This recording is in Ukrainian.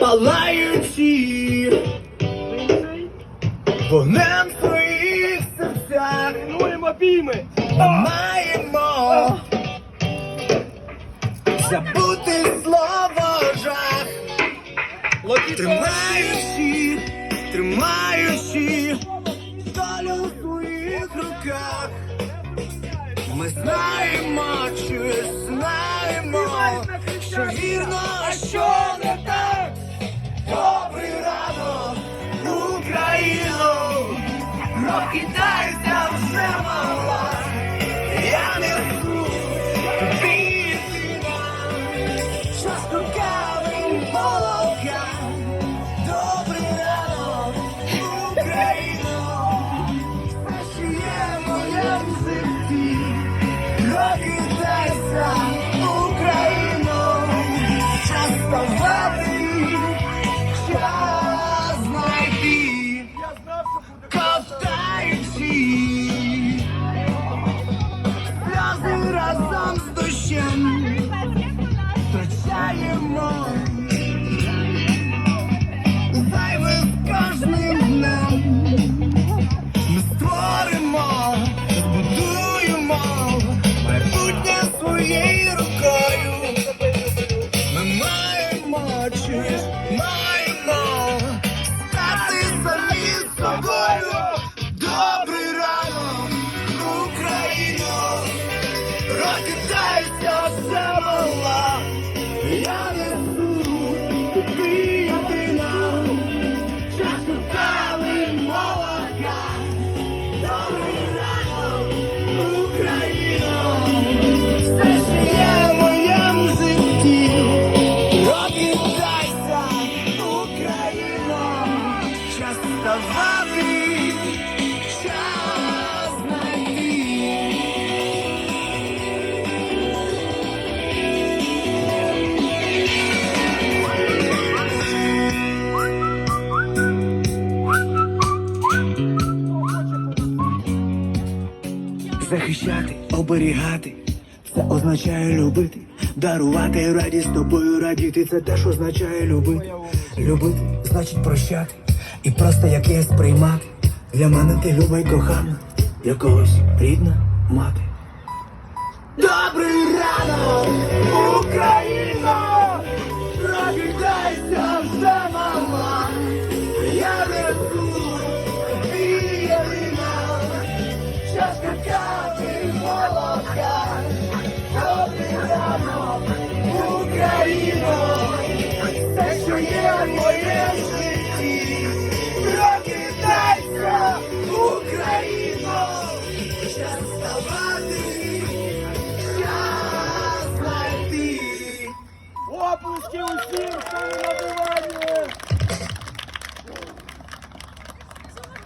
Палаючи вогнем своїх серцях. Тренуємо обійми. Ми маємо забути слово жах. Тримаючи, тримаючи долю у своїх руках. Ми знаємо, чи знаємо, що вірно, а що прокидайся вже мала. Я несу тобі єдина, що стукали молока. Добрий ранок, Україно, що є в моєму житті. Прокидайся, Україно, час вставати, час знайти. Захищати, оберігати, це означає любити, дарувати радість тобою радіти, це теж означає любити. Любити значить прощати і просто якесь приймати. Для мене ти люба й кохана, для когось рідна мати. Добрий ранок, Україно! Прокидайся вже, мама! Я несу тобі єдина, чашка кави молока. Добрий ранок, Україно! Все, що є в моєму житті. Прокидайся, Україно! Час вставати, час знайти. Оплески усім, хто набиває.